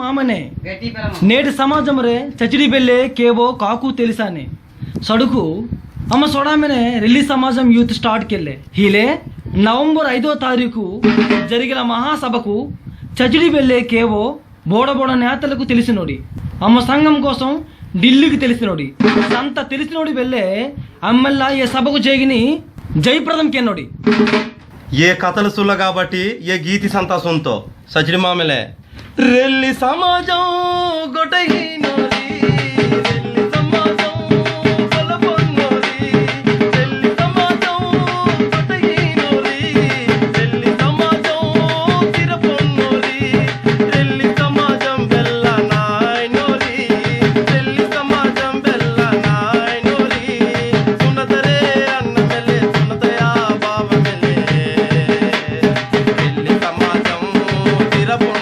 మామనే. నేటి సమాజం రే చచిడి బెల్లే కేవో కాకు తెలిసానే. సడుకు అమ్మ సోడామెనే రిల్లీ సమాజం యూత్ స్టార్ట్ కెళ్ళే హీలే నవంబర్ ఐదో తారీఖు జరిగిన మహాసభకు చచిడి వెళ్ళే కేవో బోడబోడ నేతలకు తెలిసినోడి. అమ్మ సంఘం కోసం ఢిల్లీకి తెలిసినోడి. సంత తెలిసినోడి వెళ్ళే అమ్మల్లా ఏ సభకు చేగిని జయప్రదం కెన్నోడి. ఏ కథలు సుల్ల కాబట్టి ఏ గీతి సంతాసంతో సచిడి మామలే రెల్లి సమాజం గొటగినది రెల్లి సమాజం కొలపొన్నది రెల్లి సమాజం గొటగినది రెల్లి సమాజం తిరపొన్నది రెల్లి సమాజం బెల్ల నాయనోరి రెల్లి సమాజం బెల్ల నాయనోరి సున్నతరే అన్న మెల్లె సున్నతయా బావ మెల్లె. రెల్లి సమాజం తిరపొన్న